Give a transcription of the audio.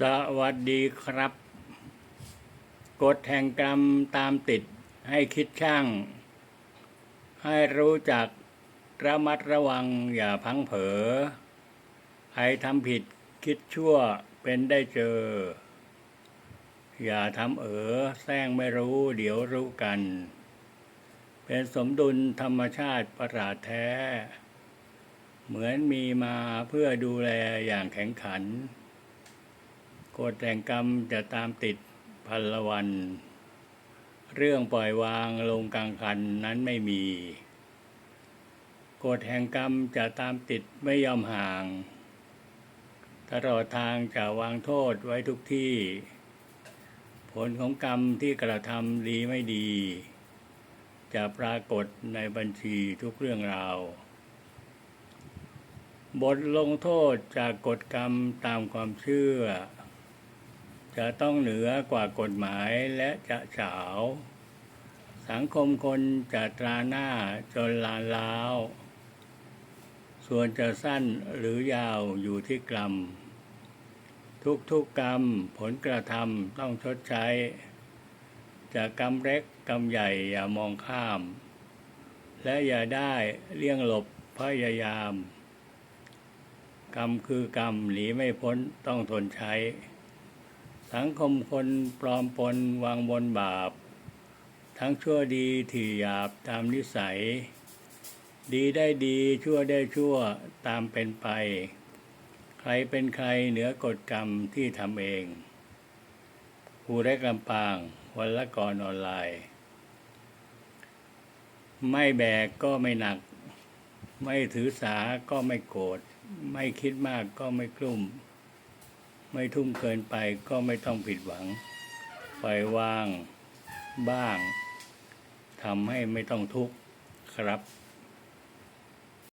สวัสดีครับ กฎแห่งกรรมตามติดให้คิดช่าง ให้รู้จักระมัดระวังอย่าพังเผลอใครทำผิดคิดชั่วเป็นได้เจอ อย่าทำเออแซงไม่รู้เดี๋ยวรู้กัน เป็นสมดุลธรรมชาติประหลาดแท้ เหมือนมีมาเพื่อดูแลอย่างแข็งขัน กฎแห่งกรรมจะตามติดพันละวัน เรื่องปล่อยวางลงกลางคันนั้นไม่มีกฎแห่งกรรมจะตามติดไม่ยอมห่าง ตลอดทางจะวางโทษไว้ทุกที่ ผลของกรรมที่กระทำดีไม่ดี จะปรากฏในบัญชีทุกเรื่องราว บทลงโทษจากกฎกรรมตามความเชื่อ จะต้องเหนือกว่ากฎหมายและจะเฉาสังคมคนจะตราหน้าจนลานล้าว ส่วนจะสั้นหรือยาวอยู่ที่กรรม ทุกๆกรรมผลกระทำต้องชดใช้ จะกรรมเล็กกรรมใหญ่อย่ามองข้าม และอย่าได้เลี่ยงหลบพยายาม กรรมคือกรรมหนีไม่พ้นต้องทนใช้ สังคมคนปลอมปนวางบนบาป ทั้งชั่วดีที่หยาบตามนิสัย ดีได้ดีชั่วได้ชั่วตามเป็นไป ใครเป็นใครเหนือกฎกรรมที่ทำเองผู้ได้กำปางวันละก่อนออนไลน์ ไม่แบกก็ไม่หนัก ไม่ถือสาก็ไม่โกรธไม่คิดมากก็ไม่กลุ้ม ไม่ทุ่มเกินไปก็ไม่ต้องผิดหวัง ปล่อยวางบ้างทำให้ไม่ต้องทุกข์ครับ